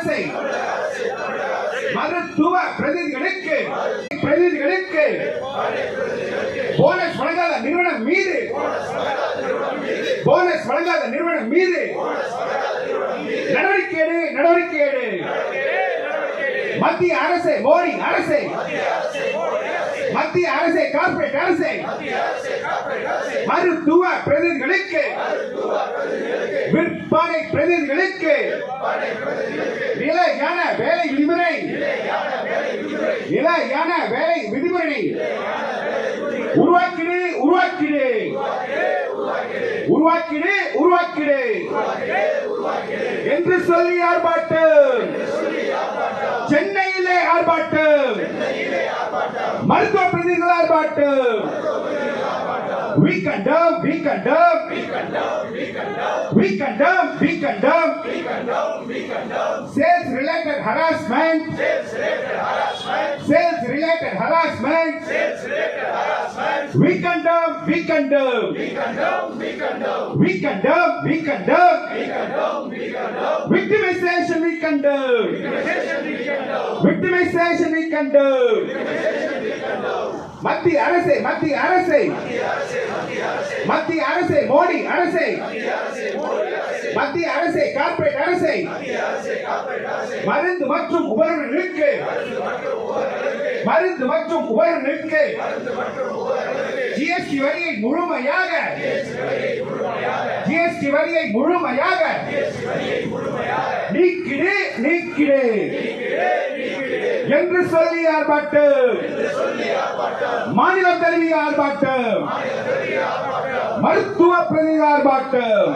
அரசை. மருத்துவ பிரதிநிதிகளுக்கு பிரதிநிதிகளுக்கு போனஸ் வழங்காத நிறுவனம் மீது போனஸ் வழங்காத நிறுவனம் மீது நடவடிக்கை எடு நடவடிக்கை எடு. மத்திய அரசு மோடி அரசு. மத்திய அரசு கார்பரேட் அரசு. மருத்துவ பிரதிநிதிகளுக்கு விற்பனை பிரதிநிதிகளுக்கு நிலையான வேலை விதிமுறை. நிலையான வேலை விதிமுறை. உருவாக்கிடு உருவாக்கிடு. உருவாக்கிடு உருவாக்கிடு. என்று சொல்லி ஆர்ப்பாட்டம் சென்னையிலே ஆர்ப்பாட்டம் மருத்துவ பிரதிநிதிகள் ஆர்ப்பாட்டம் We condemn, we condemn, we condemn, we condemn, we can we we can we. Sales related harassment, sales related harassment, sales related harassment, sales related harassment. We can condemn, we can condemn, we condemn, we condemn, we condemn, we condemn, we condemn, we condemn. Victimization, we can condemn, victimization, we can condemn, victimization, we can condemn. மத்திய அரசை மத்திய அரசை. மத்திய அரசை மோடி அரசை. மத்திய அரசை corporate அரசை. மருந்து மற்றும் உபகரணங்களுக்கு மருந்து மற்றும் உபகரணங்களுக்கு ஜிஎஸ்டி வரியை முழுமையாக. ஜிஎஸ்டி வரியை முழுமையாக. நீக்கிடு நீக்கிடு. என்று சொல்லி ஆர்ப்பாட்டு. மாநிலம் தழுவிய ஆர்ப்பாட்டம் மருத்துவ பிரதிநிதி ஆர்ப்பாட்டம்